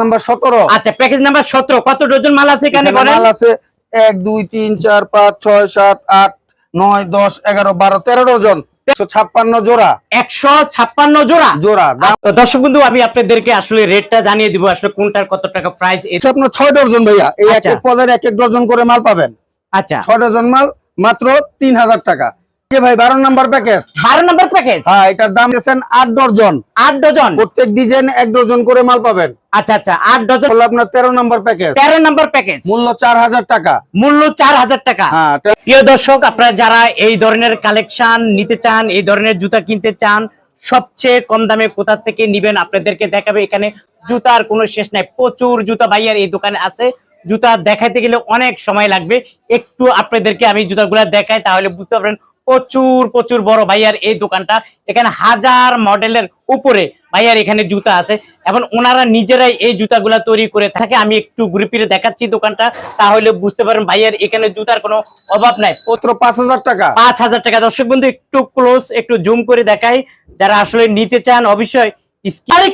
Number সতেরো। আচ্ছা package number সতেরো। কত ডজন মাল আছে এখানে বলেন? মাল আছে এক দুই তিন চার পাঁচ ছয় সাত আট নয় দশ এগারো বারো তেরো ডজন। একশো ছাপ্পান্ন জোড়া। একশো ছাপ্পান্ন জোড়া? জোড়া দাম তো দর্শক বন্ধু আমি আপনাদেরকে আসলে রেটটা জানিয়ে দিব আসলে কোনটার কত টাকা প্রাইস আপনার ছয় ডজন ভাইয়া। এই এক আচ্ছা। এক পদের এক এক ডজন করে মাল পাবেন। আচ্ছা। ছয় ডজন মাল মাত্র তিন হাজার টাকা। এই যে ভাই বারো নাম্বার প্যাকেজ বারো নম্বর প্যাকেজ হ্যাঁ এটার দাম দিয়েছেন আট ডজন আট ডজন প্রত্যেক ডিজাইন এক ডজন করে মাল পাবেন। আচ্ছা আচ্ছা আট ডজন হলো আপনার তেরো নাম্বার প্যাকেজ তেরো নম্বর প্যাকেজ মূল্য চার হাজার টাকা। মূল্য চার হাজার টাকা। হ্যাঁ প্রিয় দর্শক আপনারা যারা এই ধরনের কালেকশন নিতে চান এই ধরনের জুতা কিনতে চান সবচেয়ে কম দামে কোথা থেকে নিবেন আপনাদেরকে দেখাবে এখানে। জুতার কোনো শেষ নাই। প্রচুর জুতা ভাইয়ার এই দোকানে আছে। জুতা দেখাইতে গেলে অনেক সময় লাগবে। একটু আপনাদেরকে আমি জুতাগুলো দেখাই তাহলে বুঝতে পারবেন প্রচুর প্রচুর বড় ভাইয়ার এই দোকানটা। এখানে হাজার মডেলের উপরে ভাইয়ার এখানে জুতা আছে। এবং ওনারা নিজেরাই এই জুতাগুলা তৈরি করে থাকে। আমি একটু ঘুরে ফিরে দেখাচ্ছি দোকানটা তাহলে বুঝতে পারেন ভাইয়ার এখানে জুতার কোনো অভাব নাই। মাত্র পাঁচ হাজার টাকা। পাঁচ হাজার টাকা। দর্শক বন্ধু একটু ক্লোজ একটু জুম করে দেখাই। যারা আসলে নিতে চান অবশ্যই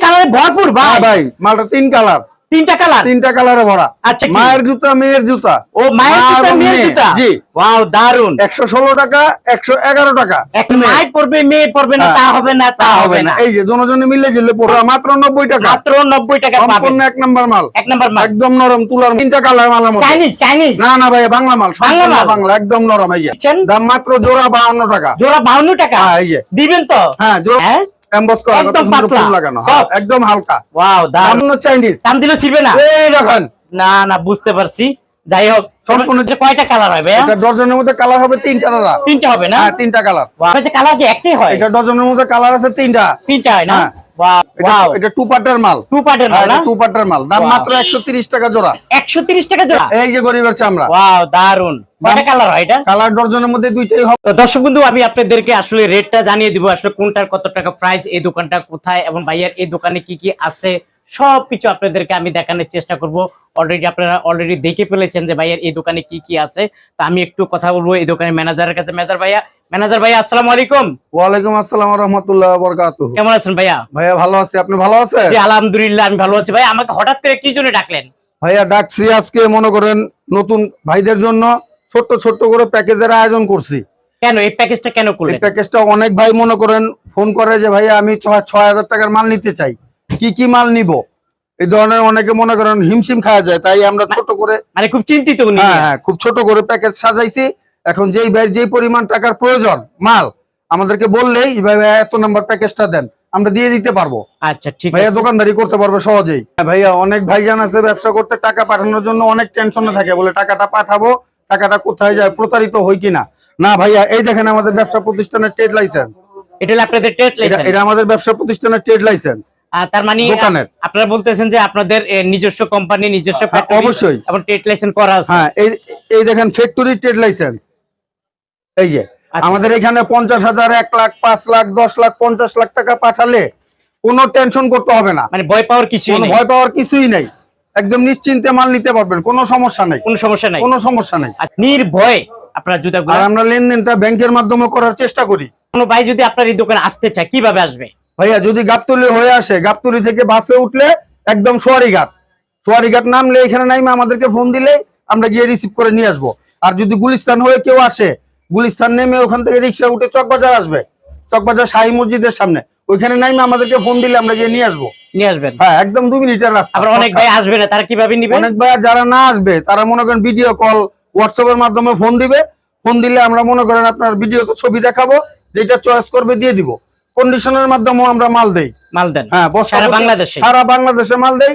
কালারে ভরপুর ভাই। হ্যাঁ ভাই মালটা তিন কালার। তিনটা কালার? তিনটা কালারে ভরা। আচ্ছা মায়ের জুতা মেয়ের জুতা। ও মায়ের জুতা মেয়ের জুতা? জি। ওয়াও দারুণ একশো ষোলো টাকা একশো এগারো টাকা। এক পড়বে মেয়ে পড়বে না হ্যাঁ। তা হবে না তা হবে না। এই যে জনে মিলে গেলে পুরো মাত্র নব্বই টাকা। মাত্র নব্বই টাকা পাবেন সম্পূর্ণ এক নাম্বার মাল। এক নম্বর মাল। একদম নরম তুলার তিনটা কালার মাল আমার চাইনিজ চাইনিজ। না না ভাই বাংলা মাল। বাংলা মাল? বাংলা একদম নরম। এই যে দাম মাত্র জোড়া বাহান্ন টাকা। জোড়া বাউন্ন টাকা? হ্যাঁ এই যে। দিবেন তো? হ্যাঁ জোড়া হ্যাঁ? এমবস করা একদম পাতলা, লাগানো? হ্যাঁ, একদম হালকা। ওয়াও দাম চাইনিজ দাম দিলে ছিড়বে না? এই দেখেন। না না বুঝতে পারছি। যাই হোক সম্পূর্ণ- কয়টা কালার হবে ভাইয়া? এটা ডজনের মধ্যে কালার হবে তিনটা দাদা। তিনটা হবে না? হ্যাঁ তিনটা কালার কালার কি একটাই হয়? এটা ডজনের মধ্যে কালার আছে তিনটা। তিনটা হয় না? হ্যাঁ। এটা টু পার্টের মাল। টু পার্টের মাল টু পার্টের মাল। দাম মাত্র একশো তিরিশ টাকা জোড়া। 130 টাকা জোড়া? এই যে গরিবের চামড়া। ওয়াও দারুণ কয়টা কালার হয় এটা? কালার ডজনের মধ্যে দুইটাই হবে। দর্শক বন্ধু আমি আপনাদেরকে আসলে রেটটা জানিয়ে দিব আসলে কোনটার কত টাকা প্রাইস এই দোকানটা কোথায় এবং ভাইয়ার এই দোকানে কি কি আছে সবকিছু আপনাদেরকে আমি দেখানোর চেষ্টা করব। অলরেডি আপনারা অলরেডি দেখে ফেলেছেন যে ভাইয়ার এই দোকানে কি কি আছে। তা আমি একটু কথা বলব এই দোকানের ম্যানেজারের কাছে। ম্যানেজার ভাইয়া ম্যানেজার ভাইয়া আসসালামু আলাইকুম। ওয়ালাইকুম আসসালাম রহমতুল্লাহ বরকাত কেমন আছেন ভাইয়া? ভাইয়া ভালো আছে আপনি ভালো আছেন? জি আলহামদুলিল্লাহ আমি ভালো আছি। ভাই আমাকে হঠাৎ করে কি জন্য ডাকলেন? ভাইয়া ডাকছি আজকে মনে করেন নতুন ভাইদের জন্য ছোট্ট ছোট্ট করে প্যাকেজের আয়োজন করছি। কেন এই প্যাকেজটা কেন করলেন? এই প্যাকেজটা অনেক ভাই মনে করেন ফোন করে যে ভাইয়া আমি ছয় ছয় হাজার টাকার মাল নিতে চাই। কি কি মাল নিব? এই ধরনের অনেকে মনে করেন হিমশিম খাওয়া যায় তাই আমরা ছোট করে মানে খুব চিন্তিত হ্যাঁ হ্যাঁ খুব ছোট করে প্যাকেজ সাজাইছি। এখন যেই ভাই যেই পরিমাণ টাকার প্রয়োজন মাল আমাদেরকে বললেই ভাই ভাইয়া এত নাম্বার প্যাকেজটা দেন আমরা দিয়ে দিতে পারব। আচ্ছা ঠিক ভাইয়া দোকানদারি করতে পারবে সহজেই। ভাইয়া অনেক ভাইজান আছে ব্যবসা করতে টাকা পাঠানোর জন্য অনেক টেনশনে থাকে বলে টাকাটা পাঠাবো টাকাটা কোথায় যায় প্রতারিত হই কিনা? না ভাইয়া এই দেখেন আমাদের ব্যবসা প্রতিষ্ঠানের ট্রেড লাইসেন্স এটা হলো আপনাদের ট্রেড এটা এটা আমাদের ব্যবসা প্রতিষ্ঠানের ট্রেড লাইসেন্স তার মানে দোকানের। আপনারা বলতেছেন যে আপনাদের নিজস্ব কোম্পানি নিজস্ব হ্যাঁ, অবশ্যই। এবং ট্রেড লাইসেন্স করা আছে। হ্যাঁ এই এই দেখেন ফ্যাক্টরি ট্রেড লাইসেন্স এই যে আচ্ছা। আমাদের এখানে পঞ্চাশ হাজার এক লাখ পাঁচ লাখ দশ লাখ পঞ্চাশ লাখ টাকা পাঠালে কোনো টেনশন করতে হবে না। মানে ভয় পাওয়ার নেই। ভয় পাওয়ার কিছুই নেই। একদম নিশ্চিন্তে মাল নিতে পারবেন কোনো সমস্যা নেই। কোনো সমস্যা নাই। কোনো সমস্যা নেই। নির্ভয়ে আপনার জুতাগুলো আর আমরা লেনদেনটা ব্যাংকের মাধ্যমে করার চেষ্টা করি। কোনো ভাই যদি আপনার এই দোকানে আসতে চায় কীভাবে আসবে? ভাইয়া যদি গাবতলি হয়ে আসে গাবতলি থেকে বাসে উঠলে একদম সোয়ারিঘাট। সোয়ারিঘাট নামলে এখানে নাইমে আমাদেরকে ফোন দিলে আমরা গিয়ে রিসিভ করে নিয়ে আসব। আর যদি গুলিস্তান হয়ে কেউ আসে গুলিস্তান নেমে ওখান থেকে রিক্সা উঠে চকবাজার আসবে। চকবাজার শাহী মসজিদের সামনে। ওইখানে নাইমে আমাদেরকে ফোন দিলে আমরা গিয়ে নিয়ে আসব। নিয়ে আসবেন। হ্যাঁ একদম দু মিনিটের রাস্তা। অনেক ভাই আসবে না তারা কীভাবে নিবে? অনেক ভাইয়া যারা না আসবে তারা মনে করেন ভিডিও কল হোয়াটসঅ্যাপের মাধ্যমে ফোন দিবে। ফোন দিলে আমরা মনে করেন আপনার ভিডিওতে ছবি দেখাবো যেটা চয়েস করবে দিয়ে দিব। কন্ডিশনের মাধ্যমেও আমরা মাল দেই। মাল দেন। হ্যাঁ সারা বাংলাদেশে। সারা বাংলাদেশে মাল দেই।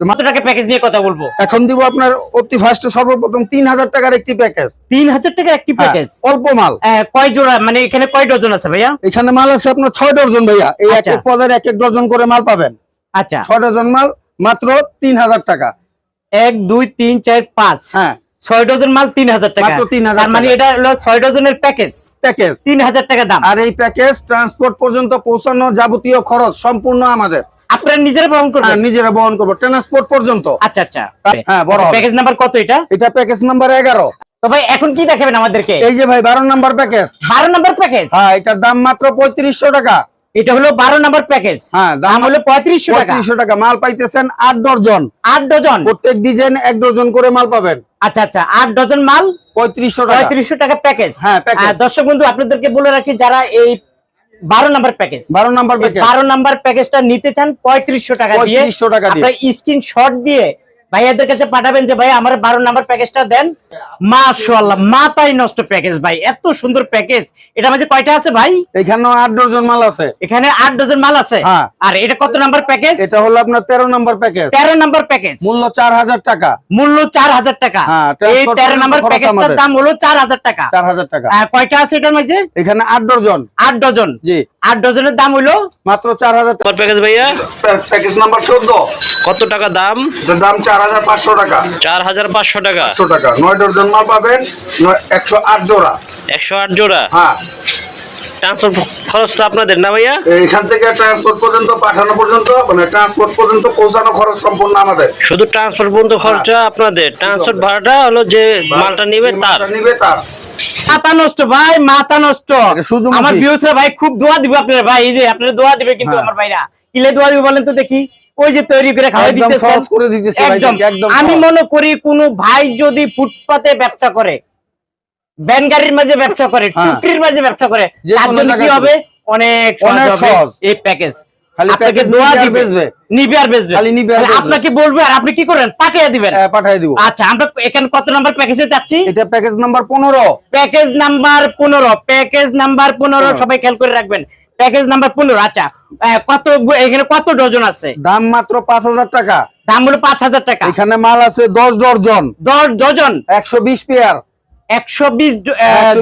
কত টাকা প্যাকেজ নিয়ে কথা বলব। এখন দিব আপনার অতি ফার্স্টে সর্বপ্রথম তিন হাজার টাকার একটি প্যাকেজ তিন হাজার টাকার একটি প্যাকেজ অল্প মাল। কয় জোড়া? মানে এখানে কয় ডজন আছে ভাইয়া? এখানে মাল আছে আপনার ছয় ডজন ভাইয়া। এই এক আচ্ছা। এক পদের এক এক ডজন করে মাল পাবেন। আচ্ছা। ছয় ডজন মাল মাত্র তিন হাজার টাকা। এক দুই তিন চার পাঁচ। হ্যাঁ। ছয় ডজন মাল তিন হাজার টাকা। মাত্র 3,000 তার মানে এটা হলো ছয় ডজনের প্যাকেজ প্যাকেজ তিন হাজার টাকা দাম। আর এই প্যাকেজ ট্রান্সপোর্ট পর্যন্ত পৌঁছানো যাবতীয় খরচ সম্পূর্ণ আমাদের। আপনারা নিজেরা বহন হ্যাঁ, করবেন নিজেরা বহন করব। ট্রান্সপোর্ট পর্যন্ত। আচ্ছা আচ্ছা। হ্যাঁ বড়। প্যাকেজ নাম্বার কত এটা? এটা প্যাকেজ নাম্বার এগারো। তো ভাই এখন কি দেখাবেন আমাদেরকে? এই যে ভাই বারো নাম্বার প্যাকেজ বারো নাম্বার প্যাকেজ হ্যাঁ এটার দাম মাত্র পঁয়ত্রিশশো টাকা। এটা হলো বারো নাম্বার প্যাকেজ হ্যাঁ, দাম হলো পঁয়ত্রিশশো টাকা। পঁয়ত্রিশশো টাকা। মাল পাইতেছেন আট ডজন আট ডজন প্রত্যেক ডিজাইন এক ডজন করে মাল পাবেন। আচ্ছা আচ্ছা। আট ডজন মাল? পঁয়ত্রিশশো টাকা। পঁয়ত্রিশশো টাকা প্যাকেজ হ্যাঁ। দর্শক বন্ধু আপনাদেরকে বলে রাখি যারা এই বারো নাম্বার প্যাকেজ বারো নাম্বার প্যাকেজ বারো নাম্বার প্যাকেজটা নিতে চান পঁয়ত্রিশশো টাকা দিয়ে। টাকা দিয়ে। আপনার স্ক্রিন শট দিয়ে ভাইয়াদের কাছে পাঠাবেন যে ভাই আমার বারো নাম্বার প্যাকেজটা দেন। মাশাআল্লাহ মাথায় নষ্ট প্যাকেজ ভাই এত সুন্দর প্যাকেজ। এটা মাঝে কয়টা আছে ভাই? এখানেও আট ডজন মাল আছে। এখানে আট ডজন মাল আছে? হ্যাঁ। আর এটা কত নাম্বার প্যাকেজ? এটা হলো আপনার তেরো নাম্বার প্যাকেজ। তেরো নাম্বার প্যাকেজ। মূল্য চার হাজার টাকা। মূল্য চার হাজার টাকা। হ্যাঁ, এই তেরো নাম্বার প্যাকেজটার দাম হলো চার হাজার টাকা। চার হাজার টাকা। কয়টা আছে এটার মাঝে? এখানে আট ডজন। আট ডজন। জি। আট ডজনের দাম হলো? মাত্র চার হাজার প্যাকেজ ভাইয়া। প্যাকেজ নাম্বার চোদ্দ। কত টাকা দাম? দাম চার হাজার পাঁচশো টাকা। চার হাজার পাঁচশো টাকা। পাঁচশো টাকা। নয় ডজন মাল পাবেন একশো আট জোড়া। একশো আট জোড়া? হ্যাঁ। ট্রান্সপোর্ট খরচটা আপনাদের না ভাইয়া? এখান থেকে ট্রান্সপোর্ট পর্যন্ত পাঠানো পর্যন্ত মানে ট্রান্সপোর্ট পর্যন্ত পৌঁছানো খরচ সম্পূর্ণ আমাদের। শুধু ট্রান্সপোর্ট পর্যন্ত খরচা আপনাদের। ট্রান্সপোর্ট ভাড়াটা হলো যে মালটা নিবে যে তার। নিবে তার। মাথা নষ্ট ভাই মাথা নষ্ট। আমার ভাই খুব দোয়া দিবে আপনারা। ভাই এই যে আপনারা দোয়া দিবে কিন্তু হ্যাঁ। আমার ভাইরা। কিলে দোয়া দিবে বলেন তো দেখি। ওই যে তৈরি করে খাওয়াই দিতেছে একদম। আমি মনে করি কোন ভাই যদি ফুটপাতে ব্যবসা করে ভ্যান গাড়ির মাঝে ব্যবসা করে হ্যাঁ। টুকরির মাঝে ব্যবসা করে তার জন্য কি হবে? অনেক সহজ এই প্যাকেজ খালি আপনাকে বলবে আর আপনি কি করেন? পাঠিয়ে দিবেন। হ্যাঁ, পাঠাই দিব। আচ্ছা আমরা এখানে কত নাম্বার প্যাকেজে যাচ্ছি? এটা প্যাকেজ নাম্বার পনেরো। প্যাকেজ নাম্বার পনেরো। প্যাকেজ নাম্বার পনেরো। সবাই খেয়াল করে রাখবেন। প্যাকেজ নাম্বার পনেরো আচ্ছা। কত এখানে কত ডজন আছে? দাম মাত্র পাঁচ হাজার টাকা। দাম হলো পাঁচ হাজার টাকা। এখানে মাল আছে দশ ডজন। দশ ডজন? একশো বিশ পেয়ার। একশো বিশ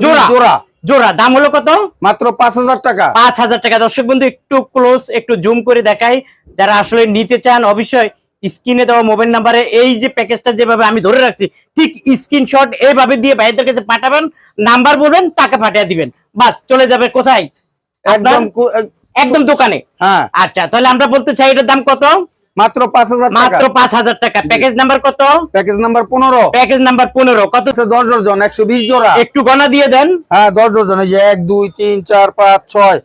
জোড়া। জোড়া। জোড়া। দাম হলো কত? মাত্র পাঁচ হাজার টাকা। পাঁচ হাজার টাকা। দর্শক বন্ধু একটু ক্লোজ একটু জুম করে দেখাই। যারা আসলে নিতে চান অবশ্যই স্ক্রিনে দেওয়া মোবাইল নাম্বারে এই যে প্যাকেজটা যেভাবে আমি ধরে রাখছি ঠিক স্ক্রিনশট এইভাবে দিয়ে ভাইদের কাছে পাঠাবেন নাম্বার বলবেন টাকা পাঠিয়ে দিবেন। বাস চলে যাবে কোথায়? একদম একদম দোকানে? হ্যাঁ। আচ্ছা তাহলে আমরা বলতে চাই এটার দাম কত? মাত্র পাঁচ হাজার মাত্র পাঁচ হাজার টাকা। প্যাকেজ নাম্বার কত? প্যাকেজ নাম্বার পনেরো। প্যাকেজ নাম্বার পনেরো। কত? দশ ডজন একশো বিশ জোড়া। একটু গণা দিয়ে দেন। হ্যাঁ দশ ডজন এই যে এক দুই তিন চার পাঁচ ছয়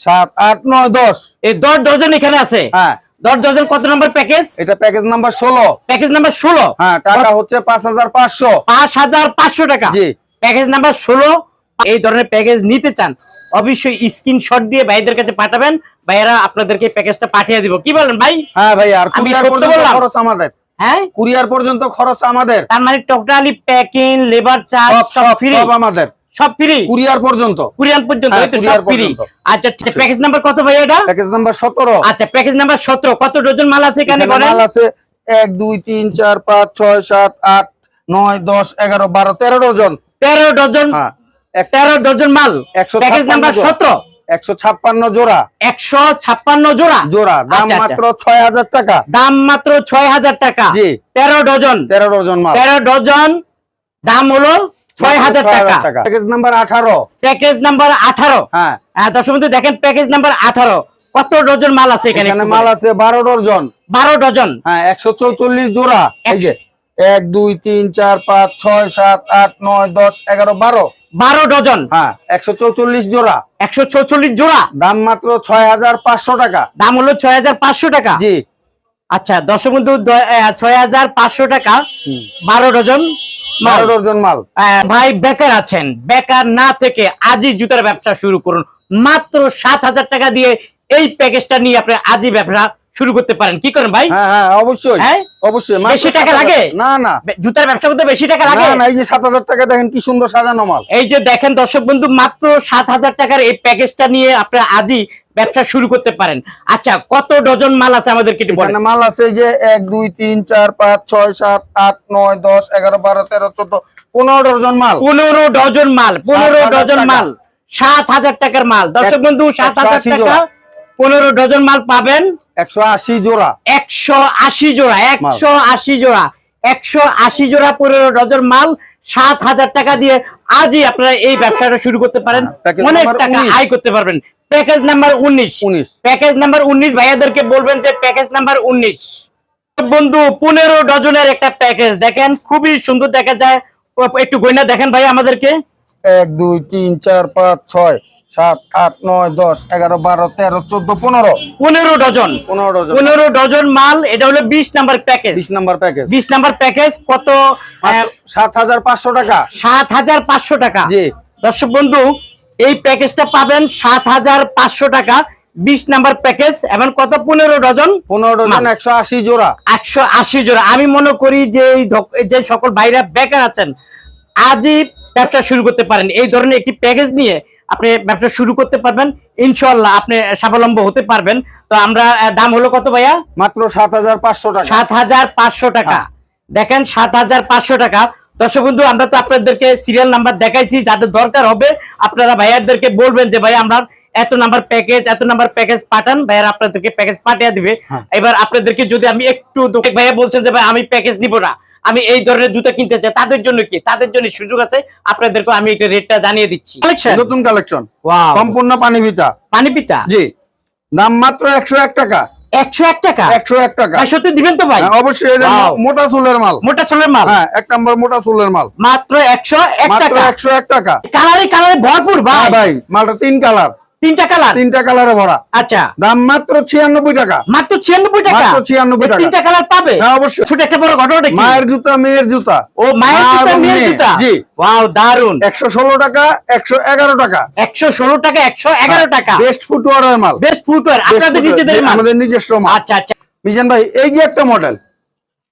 সাত আট নয় দশ। এই দশ ডজন এখানে আছে? হ্যাঁ। দশ ডজন কত নম্বর প্যাকেজ এটা প্যাকেজ নাম্বার ষোলো। প্যাকেজ নাম্বার ষোলো? হ্যাঁ টাকা হচ্ছে পাঁচ হাজার পাঁচশো। পাঁচ হাজার পাঁচশো টাকা। জি। প্যাকেজ নাম্বার ষোলো। এই ধরনের প্যাকেজ নিতে চান অবশ্যই স্ক্রিনশট দিয়ে ভাইদের কাছে পাঠাবেন। ভাইয়েরা আপনাদেরকে প্যাকেজটা পাঠিয়ে দিব। কি বলেন ভাই? হ্যাঁ ভাই আর আমি কুরিয়ার সত্য পর্যন্ত বললাম। খরচ আমাদের। হ্যাঁ? কুরিয়ার পর্যন্ত খরচ আমাদের। তার মানে টোটালি প্যাকিং লেবার চার্জ সব ফ্রি সব আমাদের। সব ফ্রি কুরিয়ার পর্যন্ত। কুরিয়ান পর্যন্ত হ্যাঁ, কুরিয়ার সব ফ্রি। আচ্ছা প্যাকেজ নাম্বার কত ভাই এটা? প্যাকেজ নাম্বার সতেরো। আচ্ছা প্যাকেজ নাম্বার সতেরো। কত ডজন মাল আছে এখানে বলেন? মাল আছে এক দুই তিন চার পাঁচ ছয় সাত আট নয় দশ এগারো বারো তেরো ডজন তেরো ডজন হ্যাঁ। এক- তেরো ডজন মাল। একশো প্যাকেজ নাম্বার সতেরো। একশো ছাপ্পান্ন জোড়া। একশো ছাপ্পান্ন জোড়া? জোড়া। দাম আচ্ছা, আচ্ছা। মাত্র ছয় হাজার টাকা। দাম মাত্র ছয় হাজার টাকা। জি। তেরো ডজন। তেরো ডজন মাল। তেরো ডজন। দাম হলো ছয় হাজার টাকা। প্যাকেজ নাম্বার আঠারো। প্যাকেজ নাম্বার আঠারো। হ্যাঁ। দর্শক বন্ধু দেখেন প্যাকেজ নাম্বার আঠারো। কত ডজন মাল আছে এখানে এখানে মাল আছে বারো ডজন। বারো ডজন। হ্যাঁ একশো চৌচল্লিশ জোড়া। এই যে এক দুই তিন চার পাঁচ ছয় সাত আট নয় দশ এগারো বারো। বারো ডজন। হ্যাঁ একশো চৌচল্লিশ জোড়া। একশো চৌচল্লিশ জোড়া। দাম মাত্র ছয় হাজার পাঁচশো টাকা। দাম হলো ছয় হাজার পাঁচশো টাকা। জি। আচ্ছা দর্শক বন্ধু ছয় হাজার পাঁচশো টাকা বারো ডজন। বারো ডজন মাল। ভাই বেকার আছেন। বেকার না থেকে আজই জুতার ব্যবসা শুরু করুন। মাত্র সাত হাজার টাকা দিয়ে এই প্যাকেজটা নিয়ে আপনি আজই ব্যবসা শুরু করতে পারেন। কি করেন ভাই? হ্যাঁ হ্যাঁ অবশ্যই। হ্যাঁ? অবশ্যই। বেশি টাকা লাগে? না না। জুতার ব্যবসা করতে বেশি টাকা লাগে? না এই যে টাকা দেখেন কি সুন্দর সাজানো মাল। এই যে দেখেন দর্শক বন্ধু মাত্র টাকার এই প্যাকেজটা নিয়ে আপনারা আজই ব্যবসা শুরু করতে পারেন। আচ্ছা কত ডজন মাল আছে আমাদের বলেন। মাল আছে যে এক দুই তিন চার পাঁচ ছয় সাত আট নয় দশ এগারো বারো তেরো চোদ্দ পনেরো ডজন মাল। পনেরো ডজন মাল পনেরো ডজন মাল। সাত হাজার টাকার মাল। দর্শক বন্ধু সাত হাজার 180 টাকা। পনেরো ডজন মাল পাবেন। একশো আশি জোড়া। একশো আশি জোড়া একশো আশি জোড়া একশো আশি জোড়া পনেরো ডজন মাল সাত হাজার টাকা দিয়ে আজই আপনারা এই ব্যবসাটা শুরু করতে পারেন। হ্যাঁ, অনেক টাকা 19 আয় করতে পারবেন। প্যাকেজ নাম্বার উনিশ। উনিশ। প্যাকেজ নাম্বার উনিশ ভাইয়াদেরকে বলবেন যে প্যাকেজ নাম্বার উনিশ। বন্ধু পনেরো ডজনের একটা প্যাকেজ দেখেন খুবই সুন্দর দেখা যায়। একটু গয়না দেখেন ভাই আমাদেরকে। এক দুই তিন চার পাঁচ ছয়। সাত আট নয় দশ এগারো বারো তেরো চোদ্দ পনেরো। পনেরো ডজন। পনেরো ডজন। পনেরো ডজন মাল এটা হলো বিশ নাম্বার প্যাকেজ বিশ নাম্বার প্যাকেজ বিশ নাম্বার প্যাকেজ কত সাত হাজার পাঁচশো টাকা। সাত হাজার পাঁচশো টাকা। জি। দর্শক বন্ধু এই প্যাকেজটা পাবেন সাত হাজার পাঁচশো টাকা বিশ নাম্বার প্যাকেজ এবং কত পনেরো ডজন? পনেরো ডজন একশো আশি জোড়া। একশো আশি জোড়া। আমি মনে করি যে যে সকল ভাইরা বেকার আছেন আজই ব্যবসা শুরু করতে পারেন। এই ধরনের একটি প্যাকেজ নিয়ে আপনি ব্যবসা শুরু করতে পারবেন ইনশাল্লাহ আপনি স্বাবলম্ব হতে পারবেন। তো আমরা দাম হলো কত ভাইয়া? মাত্র সাত হাজার পাঁচশো টাকা। সাত হাজার পাঁচশো টাকা। দেখেন সাত হাজার পাঁচশো টাকা। দর্শক বন্ধু আমরা তো আপনাদেরকে সিরিয়াল নাম্বার দেখাইছি যাদের দরকার হবে আপনারা ভাইয়াদেরকে বলবেন যে ভাই আমরা এত নাম্বার প্যাকেজ এত নাম্বার প্যাকেজ পাঠান ভাইয়ারা আপনাদেরকে প্যাকেজ পাঠিয়ে দিবে। হ্যাঁ। এবার আপনাদেরকে যদি আমি একটু ভাইয়া বলছেন যে ভাই আমি প্যাকেজ নিব না। আমি এই ধরনের জুতো কিনতে চাই তাদের জন্য কি? তাদের জন্য সুযোগ আছে আপনাদেরকে আমি একটা রেটটা জানিয়ে দিচ্ছি। নতুন কালেকশন সম্পূর্ণ পানি ভিতা পানি পিতা জি। দাম মাত্র একশো এক টাকা। একশো এক টাকা? একশো এক টাকা। সত্যি দিবেন তো ভাই? হ্যাঁ, অবশ্যই. মোটা চুলের মাল। মোটা চলের মাল? হ্যাঁ এক নম্বর মোটা চুলের মাল। মাত্র একশো এক টাকা? একশো এক টাকা। কালারে কালারে ভরপুর ভাই। হ্যাঁ ভাই মালটা তিন কালার তিনটা কালার? তিনটা কালারে ভরা। আচ্ছা। দাম মাত্র ছিয়ানব্বই টাকা। মাত্র ছিয়ানব্বই টাকা? মাত্র 96 টাকা। তিনটা কালার পাবে? হ্যাঁ অবশ্যই। ছোট একটা বড় ঘটনাটা কি? মায়ের জুতা মেয়ের জুতা। ও মায়ের জুতা মেয়ের জুতা? জি। ওয়াও দারুণ টাকা একশো এগারো টাকা। বেস্ট মাল। আপনাদের নিজেদের মাল। আমাদের নিজস্ব মাল। আচ্ছা আচ্ছা। মিজান ভাই এই যে একটা মডেল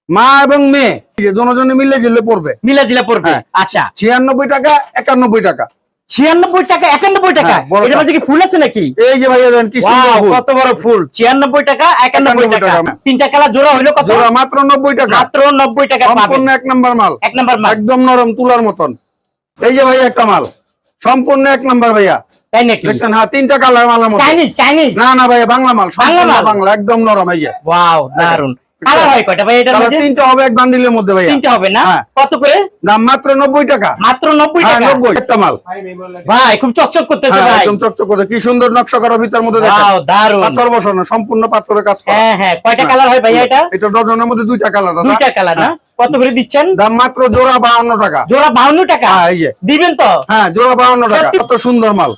মা এবং মেয়ে দুজনে মিলে গেলে পড়বে। মিলা জিলা পড়বে। হ্যাঁ। আচ্ছা। ছিয়ানব্বই টাকা একানব্বই টাকা। ছিয়ানব্বই টাকা একানব্বই টাকা। হ্যাঁ, মাঝে কি ফুল আছে নাকি? এই যে ভাইয়া কি সুন্দর ওয়াও ফুল। কত বড় ফুল। ছিয়ানব্বই টাকা একানব্বই টাকা। টাকা। তিনটা কালার জোড়া হইল কত? জোড়া মাত্র নব্বই টাকা। মাত্র নব্বই টাকা সম্পূর্ণ এক নাম্বার মাল। এক নাম্বার মাল। একদম নরম তুলার মতন। এই যে ভাইয়া একটা মাল। সম্পূর্ণ এক নাম্বার ভাইয়া। তাই নাকি? দেখছেন হ্যাঁ তিনটা কালার মতো চাইনিজ চাইনিজ না না ভাইয়া বাংলা মাল। বাংলা মাল? বাংলা একদম নরম এই যে। ওয়াও দারুণ কালার হয় কয়টা ভাই এটার তিনটা হবে এক বান্ডিলের মধ্যে ভাইয়া। তিনটা হবে না। কত করে? দাম মাত্র নব্বই টাকা। মাত্র নব্বই হ্যাঁ টাকা? নব্বই। একটা মাল। ভাই খুব চকচক করতেছে হ্যাঁ, ভাই। একদম চকচক করে কি সুন্দর নকশা করা ভিতর মধ্যে দেখেন। ওয়াও দারুণ পাথর বসানো সম্পূর্ণ পাথরের কাজ করা। হ্যাঁ হ্যাঁ কয়টা কালার হয় ভাইয়া এটা? এটা ডজনের মধ্যে দুইটা কালার দাদা। দুইটা কালার না? কত করে দিচ্ছেন? দাম মাত্র জোড়া বাউন্ন টাকা। জোড়া বাউন্ন টাকা? হ্যাঁ এই যে। দিবেন তো? হ্যাঁ জোড়া বাউন্ন টাকা। কত সুন্দর মাল।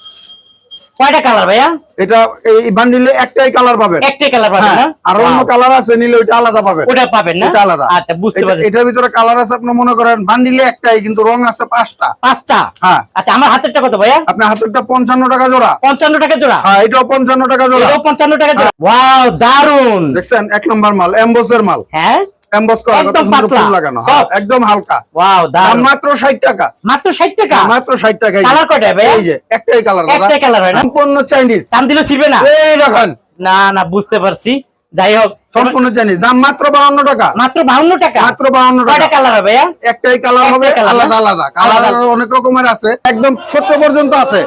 কয়টা কালার ভাইয়া? এটা এই বান্ডিলে একটাই কালার পাবেন। একটাই কালার পাবেন হ্যাঁ না? আর অন্য কালার আছে নিলে ওইটা আলাদা পাবেন। ওটা পাবেন না? আলাদা। আচ্ছা বুঝতে পারছি। এটার ভিতরে কালার আছে আপনি মনে করেন বান্ডিলে একটাই কিন্তু রং আছে পাঁচটা। পাঁচটা? হ্যাঁ। আচ্ছা আমার হাতেরটা কত ভাইয়া? আপনার হাতেরটা পঞ্চান্ন টাকা জোড়া। পঞ্চান্ন টাকা জোড়া? হ্যাঁ এটাও পঞ্চান্ন টাকা জোড়া। এটাও পঞ্চান্ন টাকা জোড়া। ওয়াও দারুণ দেখছেন এক নম্বর মাল এমবসের মাল। হ্যাঁ? এমবস করা একদম পাতলা, লাগানো। হ্যাঁ, একদম হালকা। ওয়াও দাম মাত্র ষাট টাকা। মাত্র ষাট টাকা? মাত্র ষাট টাকা কালার কয়টা ভাইয়া? এই যে একটাই কালার একটাই কালার হয় না? সম্পূর্ণ চাইনিজ দাম দিলে ছিড়বে না? এই দেখেন। না না বুঝতে পারছি। যাই হোক সম্পূর্ণ চাইনিজ দাম মাত্র বাউন্ন টাকা। মাত্র বাউন্ন টাকা? মাত্র বাউন্ন টাকা। কালার হবে ভাইয়া? একটাই কালার হবে? আলাদা আলাদা। কালার অনেক রকমের আছে। একদম ছোট্ট পর্যন্ত আছে।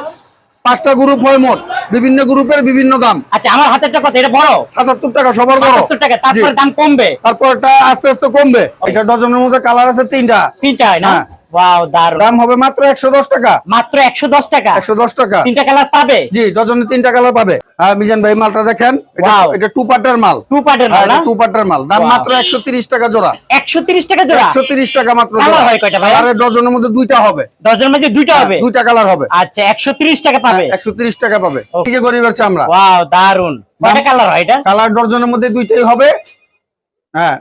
পাঁচটা গ্রুপ হয় মোট বিভিন্ন গ্রুপের বিভিন্ন দাম। আচ্ছা আমার হাতের টাকা এটা বড়? সাতাত্তর টাকা সবার বড়। সত্তর টাকা তারপর দাম কমবে? তারপরটা আস্তে আস্তে কমবে। এটা ডজনের মধ্যে কালার আছে তিনটা। তিনটা না? হ্যাঁ। ওয়াও দারুণ দাম হবে মাত্র একশো দশ টাকা। মাত্র একশো দশ টাকা? তিনটা কালার পাবে? জি ডজনে তিনটা কালার পাবে। হ্যাঁ মিজান ভাই মালটা দেখেন। এটা এটা টু পার্টের মাল। টু পার্টের হ্যাঁ টু পার্টের মাল। দাম মাত্র একশো তিরিশ টাকা জোড়া। একশো তিরিশ টাকা জোড়া? টাকা মাত্র হয় কয়টা? কালারের ডজনের মধ্যে দুইটা হবে। দশজন মাঝে দুইটা হবে? দুইটা কালার হবে। আচ্ছা একশো তিরিশ টাকা পাবে? একশো তিরিশ টাকা পাবে। Okay. ঠিক গরিবের চামড়া। ওয়াও দারুণ কয়টা কালার হয় এটা? কালার ডজনের মধ্যে দুইটাই হবে। হ্যাঁ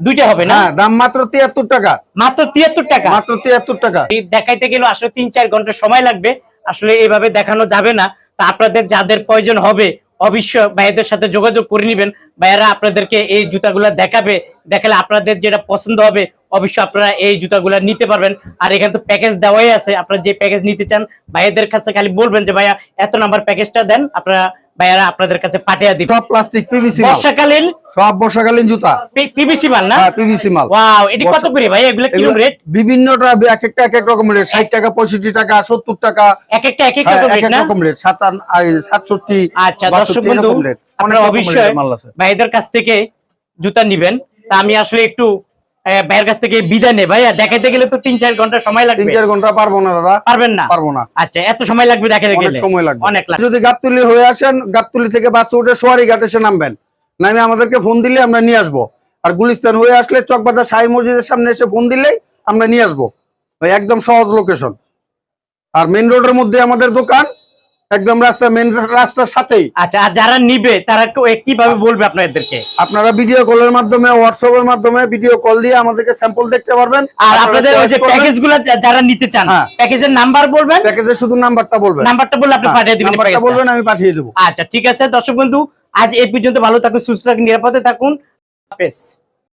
দুইটা হবে না? হ্যাঁ দাম মাত্র তিয়াত্তর টাকা। মাত্র তিয়াত্তর টাকা? মাত্র তিয়াত্তর টাকা। দেখাইতে গেলে আসলে তিন চার ঘণ্টা সময় লাগবে। আসলে এইভাবে দেখানো যাবে না। তা আপনাদের যাদের প্রয়োজন হবে অবশ্যই ভাইয়াদের সাথে যোগাযোগ করে নেবেন। ভাইয়ারা আপনাদেরকে এই জুতাগুলা দেখাবে। দেখালে আপনাদের যেটা পছন্দ হবে অবশ্যই আপনারা এই জুতাগুলা নিতে পারবেন। আর এখানে তো প্যাকেজ দেওয়াই আছে। আপনারা যে প্যাকেজ নিতে চান ভাইয়াদের কাছে খালি বলবেন যে ভাইয়া এত নাম্বার প্যাকেজটা দেন। আপনারা ভাইয়ারা আপনাদের কাছে পাঠিয়ে দিবেন সব প্লাস্টিক পিভিসি বর্ষাকালীন? সব বর্ষাকালীন জুতা। পিবিসি মাল না? হ্যাঁ পিভিসি মাল। ওয়াও এটি কত করে ভাই? এগুলো এগুলো রেট বিভিন্নটা এক একটা এক এক রকম রেট ষাট টাকা পঁয়ষট্টি টাকা সত্তর টাকা। এক একটা এক এক হ্যাঁ, রকম এক রেট এক না? রকম রেট সাত সাতষট্টি আচ্ছা দর্শক বন্ধু আপনারা অবশ্যই ভাইদের কাছ থেকে জুতা নিবেন। তা আমি আসলে একটু ভাইয়ের কাছ থেকে বিদায় নেই ভাইয়া। দেখাইতে গেলে তো তিন চার ঘণ্টা সময় লাগবে। তিন চার ঘণ্টা পারব না দাদা। পারবেন না? পারব না। আচ্ছা এত সময় লাগবে দেখাতে গেলে? সময় লাগবে। অনেক লাগবে। যদি গাবতলি হয়ে আসেন গাবতলি থেকে বাস উঠে সোয়ারি ঘাট এসে নামবেন। নামে আমাদেরকে ফোন দিলে আমরা নিয়ে আসব। আর গুলিস্তান হয়ে আসলে চকবাজার শাহী মসজিদের সামনে এসে ফোন দিলেই আমরা নিয়ে আসব। একদম সহজ লোকেশন আর মেন রোডের মধ্যে আমাদের দোকান। একদম রাস্তা মেন রাস্তার সাথেই। আচ্ছা আর যারা নিবে তারা কীভাবে বলবে আপনাদেরকে? আপনারা ভিডিও কলের মাধ্যমে হোয়াটসঅ্যাপ এর মাধ্যমে ভিডিও কল দিয়ে আমাদেরকে স্যাম্পল দেখতে পারবেন। আর আপনাদের ওই যে প্যাকেজগুলো যারা নিতে চান। প্যাকেজের নাম্বার বলবেন? প্যাকেজের শুধু নাম্বারটা বলবেন। নাম্বারটা বললে আপনি হ্যাঁ, পাঠিয়ে দিবেন নাম্বারটা বলবেন আমি পাঠিয়ে দেবো। আচ্ছা ঠিক আছে। দর্শক বন্ধু আজ এই পর্যন্ত ভালো থাকুন সুস্থ থাকুন নিরাপদে থাকুন। হাফেজ।